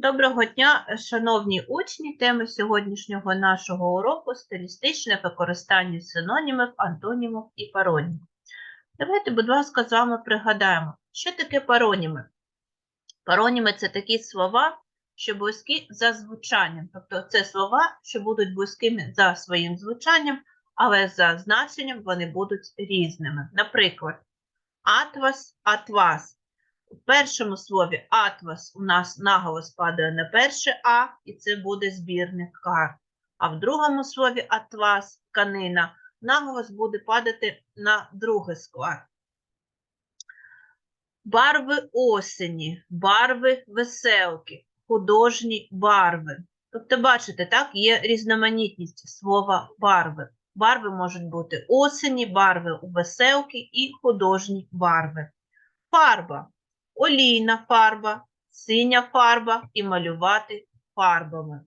Доброго дня, шановні учні. Тема сьогоднішнього нашого уроку стилістичне використання синонімів, антонімів і паронімів. Давайте, будь ласка, з вами пригадаємо, що таке пароніми. Пароніми це такі слова, що близькі за звучанням. Тобто це слова, що будуть близькими за своїм звучанням, але за значенням вони будуть різними. Наприклад, атлас, атлас. У першому слові атлас у нас наголос падає на перше А, і це буде збірник карт. А в другому слові атлас, тканина, наголос буде падати на другий склад. Барви осені, барви веселки, художні барви. Тобто, бачите, так, є різноманітність слова барви. Барви можуть бути осені, барви у веселки і художні барви. Фарба олійна фарба, синя фарба і малювати фарбами.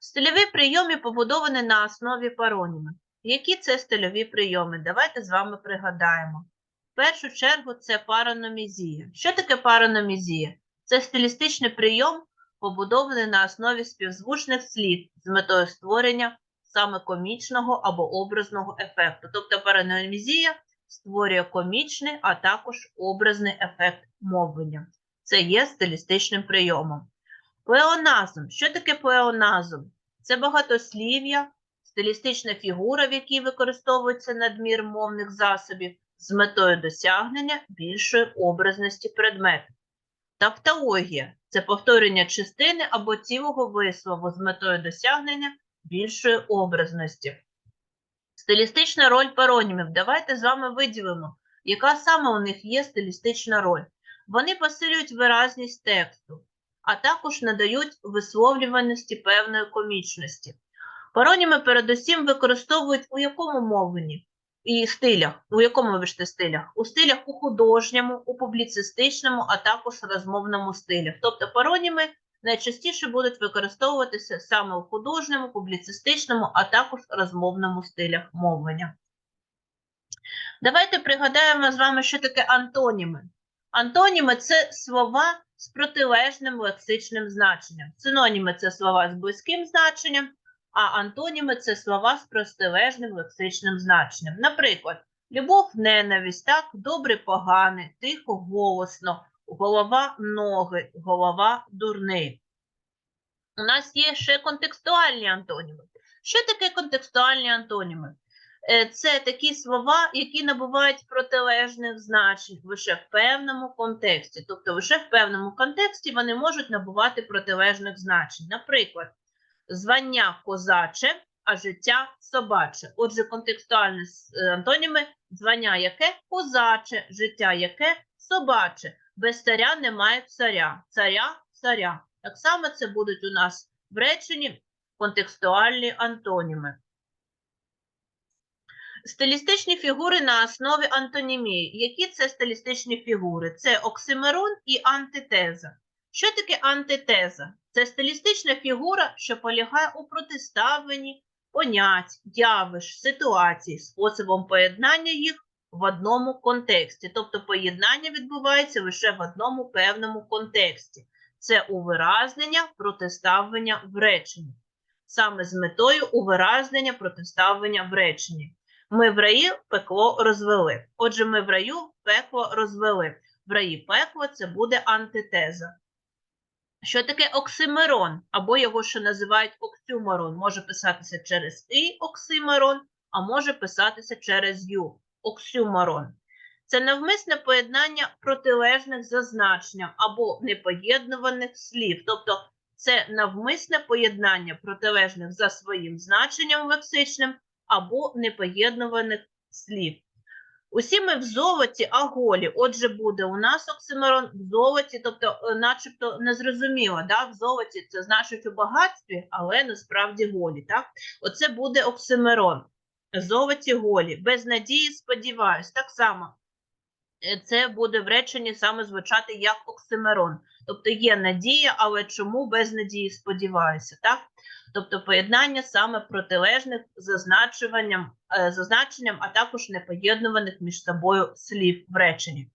Стильові прийоми побудовані на основі пароніми. Які це стильові прийоми? Давайте з вами пригадаємо. В першу чергу це параномізія. Що таке параномізія? Це стилістичний прийом, побудований на основі співзвучних слів з метою створення саме комічного або образного ефекту. Тобто параномізія створює комічний, а також образний ефект мовлення. Це є стилістичним прийомом. Плеоназм. Що таке плеоназм? Це багатослів'я, стилістична фігура, в якій використовується надмір мовних засобів з метою досягнення більшої образності предмету. Тавтологія це повторення частини або цілого вислову з метою досягнення більшої образності. Стилістична роль паронімів. Давайте з вами виділимо, яка саме у них є стилістична роль. Вони посилюють виразність тексту, а також надають висловлюваності певної комічності. Пароніми передусім використовують у якому мовленні і стилях, у якому вибачте, стилях? У стилях у художньому, у публіцистичному, а також розмовному стилях. Тобто пароніми найчастіше будуть використовуватися саме у художньому, публіцистичному, а також розмовному стилях мовлення. Давайте пригадаємо з вами, що таке антоніми. Антоніми це слова з протилежним лексичним значенням. Синоніми це слова з близьким значенням, а антоніми це слова з протилежним лексичним значенням. Наприклад, любов, ненависть, так, добре, погане, тихо, голосно, голова ноги, голова дурний. У нас є ще контекстуальні антоніми. Що таке контекстуальні антоніми? Е, Це такі слова, які набувають протилежних значень лише в певному контексті. Тобто, лише в певному контексті вони можуть набувати протилежних значень. Наприклад, звання козаче, а життя собаче. Отже, контекстуальні е, антоніми звання яке козаче, життя яке собаче. Без царя немає царя, царя царя. Так само це будуть у нас в реченні контекстуальні антоніми. Стилістичні фігури на основі антонімії. Які це стилістичні фігури? Це оксимирон і антитеза. Що таке антитеза? Це стилістична фігура, що полягає у протиставленні понять, явищ, ситуацій, способом поєднання їх в одному контексті. Тобто поєднання відбувається лише в одному певному контексті. Це увиразнення, протиставлення в реченні. Саме з метою увиразнення, протиставлення в реченні. Ми в раї пекло розвели. Отже, ми в раю пекло розвели. В раї пекло це буде антитеза. Що таке оксимирон? Або його ще називають оксюморон. Може писатися через і оксимирон, а може писатися через ю оксюморон. Це навмисне поєднання протилежних за значенням або непоєднуваних слів. Тобто це навмисне поєднання протилежних за своїм значенням лексичним або непоєднуваних слів. Усі ми в золоті, а голі. Отже, буде у нас оксимирон в золоті, тобто, е, начебто незрозуміло, да? в золоті це значить у багатстві, але насправді голі. Так? Оце буде оксимирон. Золоті голі. Без надії сподіваюсь. Так само е, це буде в реченні саме звучати як оксимирон. Тобто є надія, але чому без надії сподіваюся? так? Тобто поєднання саме протилежних зазначуванням, е, зазначенням, а також непоєднуваних між собою слів в реченні.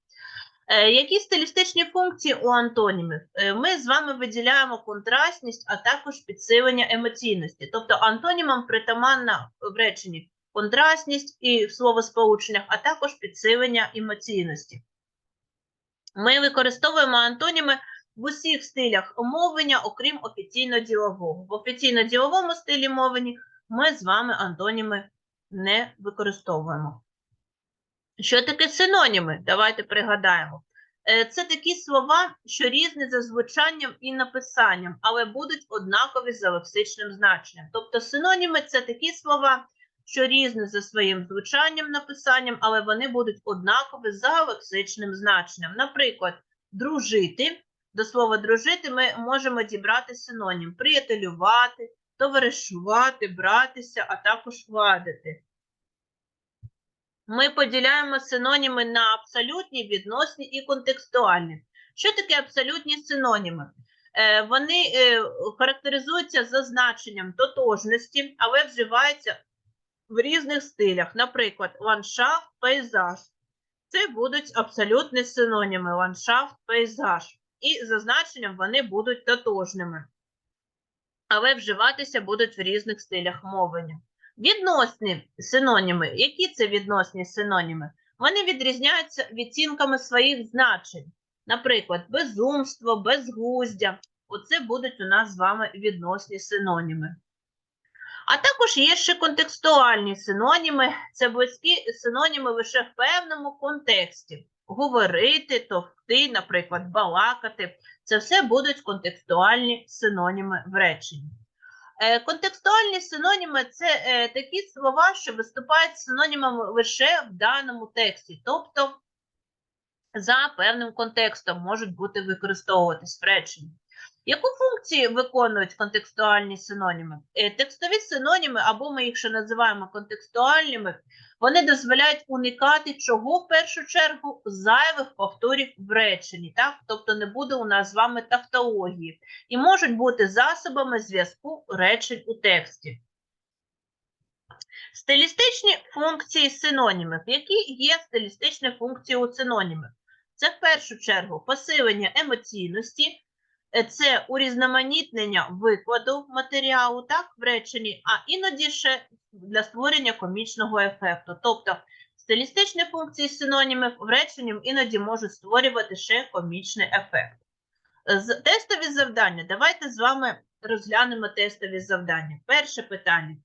Е, Які стилістичні функції у антонімів? Ми з вами виділяємо контрастність, а також підсилення емоційності. Тобто антонімам притаманна в реченні контрастність і в словосполученнях, а також підсилення емоційності. Ми використовуємо антоніми в усіх стилях мовлення, окрім офіційно-ділового. В офіційно-діловому стилі мовлення ми з вами антоніми не використовуємо. Що таке синоніми? Давайте пригадаємо. Е, Це такі слова, що різні за звучанням і написанням, але будуть однакові за лексичним значенням. Тобто синоніми це такі слова, що різні за своїм звучанням, написанням, але вони будуть однакові за лексичним значенням. Наприклад, дружити. До слова дружити ми можемо дібрати синонім: приятелювати, товаришувати, братися, а також ладити. Ми поділяємо синоніми на абсолютні, відносні і контекстуальні. Що таке абсолютні синоніми? Е, Вони е, характеризуються за значенням тотожності, але вживаються в різних стилях. Наприклад, ландшафт, пейзаж. Це будуть абсолютні синоніми ландшафт, пейзаж. І за значенням вони будуть тотожними. Але вживатися будуть в різних стилях мовлення. Відносні синоніми. Які це відносні синоніми? Вони відрізняються відцінками своїх значень. Наприклад, безумство, безглуздя. Оце будуть у нас з вами відносні синоніми. А також є ще контекстуальні синоніми. Це близькі синоніми лише в певному контексті. Говорити, товкти, наприклад, балакати. Це все будуть контекстуальні синоніми в реченні. Е, Контекстуальні синоніми це е, такі слова, що виступають синонімами лише в даному тексті, тобто за певним контекстом можуть бути використовуватись в реченні. Яку функцію виконують контекстуальні синоніми? Е, Текстові синоніми, або ми їх ще називаємо контекстуальними, вони дозволяють уникати чого в першу чергу зайвих повторів в реченні, так? тобто не буде у нас з вами тавтології, і можуть бути засобами зв'язку речень у тексті. Стилістичні функції синонімів. Які є стилістичні функції у синонімів? Це в першу чергу посилення емоційності, це урізноманітнення викладу матеріалу так, в реченні, а іноді ще для створення комічного ефекту. Тобто стилістичні функції синонімів в реченні іноді можуть створювати ще комічний ефект. Тестові завдання. Давайте з вами розглянемо тестові завдання. Перше питання.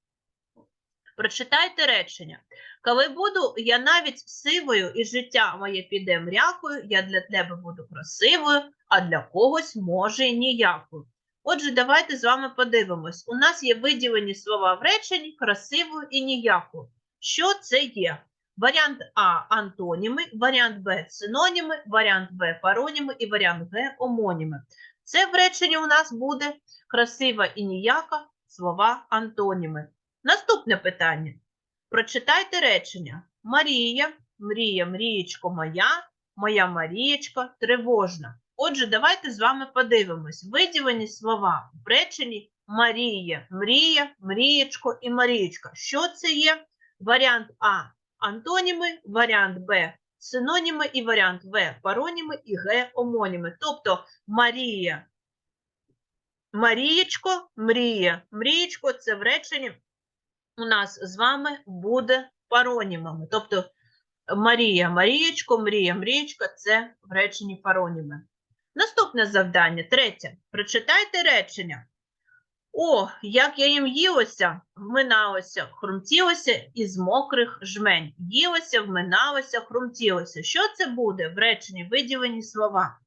Прочитайте речення. Коли буду я навіть сивою, і життя моє піде мрякою, я для тебе буду красивою, а для когось може і ніякою. Отже, давайте з вами подивимось. У нас є виділені слова в реченні красивою і ніякою. Що це є? Варіант А антоніми, варіант Б синоніми, варіант В пароніми і варіант Г омоніми. Це в реченні у нас буде красива і ніяка слова антоніми. Наступне питання. Прочитайте речення. Марія, мрія, мрієчко моя, моя Марієчка тривожна. Отже, давайте з вами подивимось. Виділені слова в реченні Марія, мрія, мрієчко і Марієчка. Що це є? Варіант А антоніми, варіант Б синоніми і варіант В пароніми і Г омоніми. Тобто Марія, Марієчко, мрія. Мрієчко це в реченні у нас з вами буде паронімами. Тобто Марія, Марієчко, Мрія, Мрієчка це в реченні пароніми. Наступне завдання, третє. Прочитайте речення. О, як я їм їлося, вминалося, хрумтілося із мокрих жмень. Їлося, вминалося, хрумтілося. Що це буде в реченні виділені слова?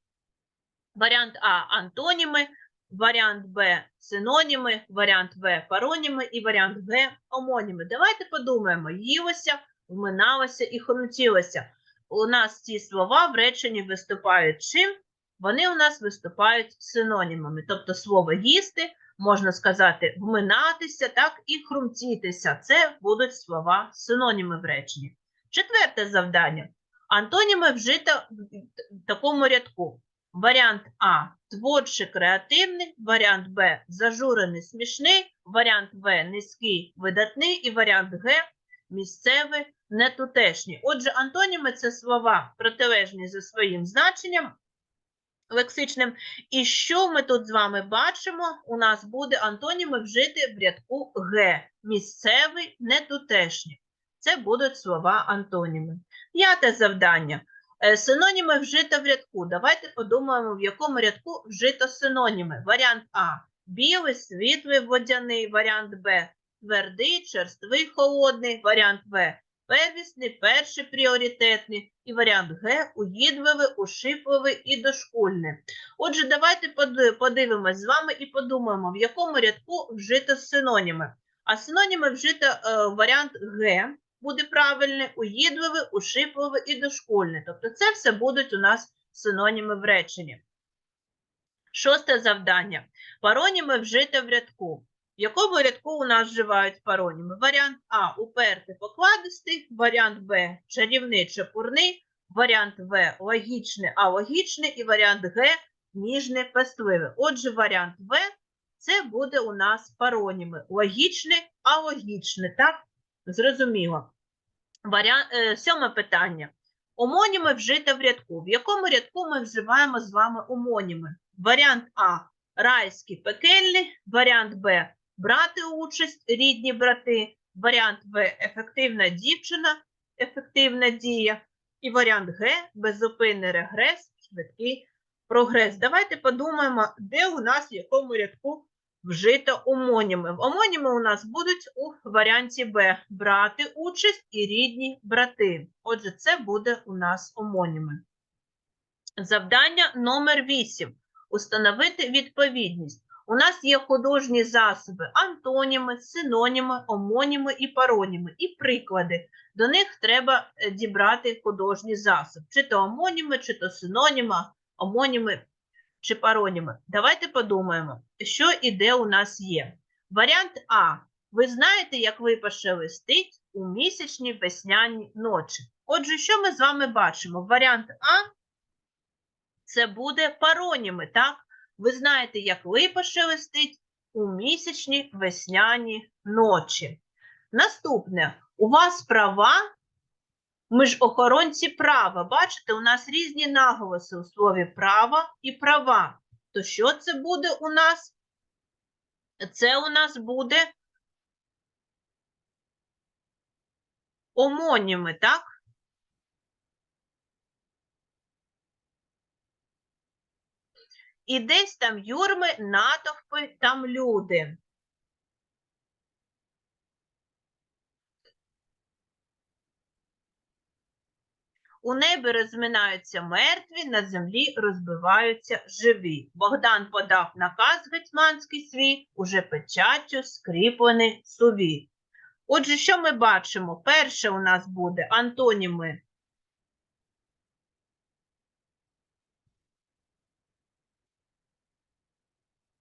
Варіант А антоніми, варіант Б синоніми, варіант В пароніми і варіант Г омоніми. Давайте подумаємо: їлося, вминалося і хрумтілося. У нас ці слова в реченні виступають чим? Вони у нас виступають синонімами. Тобто слово їсти, можна сказати, вминатися, так, і хрумтітися. Це будуть слова синоніми в реченні. Четверте завдання. Антоніми вжито в такому рядку. Варіант А творчий креативний, варіант Б зажурений смішний, варіант В низький видатний і варіант Г місцевий не тутешні. Отже, антоніми це слова протилежні за своїм значенням лексичним. І що ми тут з вами бачимо? У нас буде антоніми вжити в рядку Г. Місцевий, не тутешній. Це будуть слова антоніми. П'яте завдання. Е, Синоніми вжито в рядку. Давайте подумаємо, в якому рядку вжито синоніми. Варіант А. Білий, світлий, водяний. Варіант Б. Твердий, черствий, холодний. Варіант В. Первісний, перший пріоритетний. І варіант Г. Уїдливий, ушипливий і дошкульний. Отже, давайте подивимось з вами і подумаємо, в якому рядку вжито синоніми. А синоніми вжито е, варіант Г буде правильний, уїдливий, ушипливий і дошкульний. Тобто це все будуть у нас синоніми в реченні. Шосте завдання. Пароніми вжити в рядку. В якому рядку у нас вживають пароніми? Варіант А упертий покладистий, варіант Б чарівний чепурний, варіант В логічний, алогічний і варіант Г ніжний пестливий. Отже, варіант В це буде у нас пароніми. Логічний, алогічний, так? Зрозуміло. Варіант, е, сьоме питання. Омоніми вжити в рядку. В якому рядку ми вживаємо з вами омоніми? Варіант А райський пекельний, варіант Б брати участь, рідні брати, варіант В ефективна дівчина, ефективна дія, і варіант Г беззупинний регрес, швидкий прогрес. Давайте подумаємо, де у нас в якому рядку вжито омоніми. Омоніми у нас будуть у варіанті Б брати участь і рідні брати. Отже, це буде у нас омоніми. Завдання номер 8. Установити відповідність. У нас є художні засоби, антоніми, синоніми, омоніми і пароніми, і приклади. До них треба е, дібрати художній засоб. Чи то омоніми, чи то синоніми, омоніми чи пароніми. Давайте подумаємо, що і де у нас є. Варіант А. Ви знаєте, як випаше листить у місячні весняні ночі. Отже, що ми з вами бачимо? Варіант А це буде пароніми, так? Ви знаєте, як липа шелестить у місячні весняні ночі. Наступне, у вас права, ми ж охоронці права. Бачите, у нас різні наголоси у слові права і права. То що це буде у нас? Це у нас буде омоніми, так? І десь там юрми, натовпи, там люди. У небі розминаються мертві, на землі розбиваються живі. Богдан подав наказ гетьманський свій, уже печаттю скріплений суві. Отже, що ми бачимо? Перше у нас буде антоніми